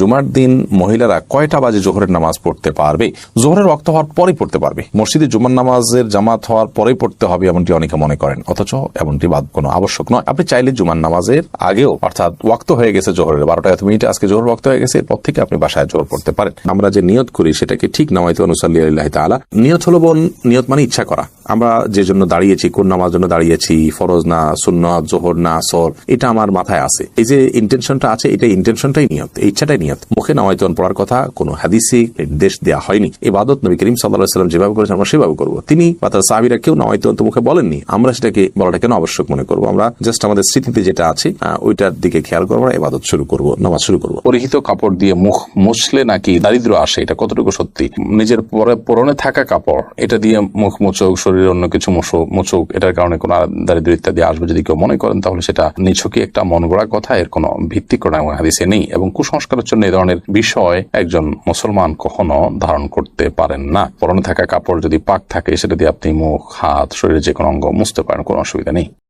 জুমার দিন মহিলারা কয়টা বাজে জোহরের নামাজ পড়তে পারবে? জোহরের রক্ত হওয়ার পরেই পড়তে পারবে। মসজিদে জুমার নামাজের জামাত হওয়ার পরেই পড়তে হবে, এমনটি অনেকে মনে করেন। অথচ এমনটি বাদ কোনো আবশ্যক নয়। আপনি চাইলে জুমার নামাজের আগেও, অর্থাৎ ওয়াক্ত হয়ে গেছে জোহরের বারোটা এত মিনিটে, আজকে জোহর ওয়াক্ত হয়ে গেছে, এরপর থেকে আপনি বাসায় জোহর পড়তে পারেন। আমরা যে নিয়ত করি সেটাকে ঠিক নামাইতে অনুসাল্লি আল্লাহ তালা নিয়ত হলো বোন, নিয়ত মানে ইচ্ছা করা। আমরা যে জন্য দাঁড়িয়েছি, কোন নামাজ জন্য দাঁড়িয়েছি, ফরজ না, সুন্নত, জোহর না, সর, এটা আমার মাথায় আছে। এই যে ইন্টেনশনটা আছে, এটা ইন্টেনশনটাই নিয়ত ইচ্ছাটাই নিয়ত। মুখে নামাইতন পড়ার কথা কোনো হাদিসি নির্দেশ দেওয়া হয়নি। ইবাদত নবী করিম সাল্লাহ সাল্লাম যেভাবে করেছেন, আমরা সেভাবে করব। তিনি বা তার সাহাবিরা কেউ নামাইতন তো মুখে বলেননি। আমরা সেটাকে বলাটা কেন আবশ্যক মনে করব। আমরা জাস্ট আমাদের স্মৃতিতে যেটা আছে ওইটার দিকে খেয়াল করব ইবাদত শুরু করব, নামাজ শুরু করব। পরিহিত কাপড় দিয়ে মুখ মুছলে নাকি দারিদ্র আসে, এটা কতটুকু সত্যি? নিজের পরে পরনে থাকা কাপড়, এটা দিয়ে মুখ মুচুক, শরীরে অন্য কিছু মুছুক মুচুক, এটার কারণে কোনো দারিদ্র ইত্যাদি আসবে যদি কেউ মনে করেন, তাহলে সেটা নিছকই একটা মন গড়া কথা, এর কোনো ভিত্তি এবং হাদিসে নেই এবং কুসংস্কারের জন্য এই ধরনের বিষয় একজন মুসলমান কখনো ধারণ করতে পারেন না। পরনে থাকা কাপড় যদি পাক থাকে, সেটা দিয়ে আপনি মুখ, হাত, শরীরের যে কোনো অঙ্গ মুছতে পারেন, কোনো অসুবিধা নেই।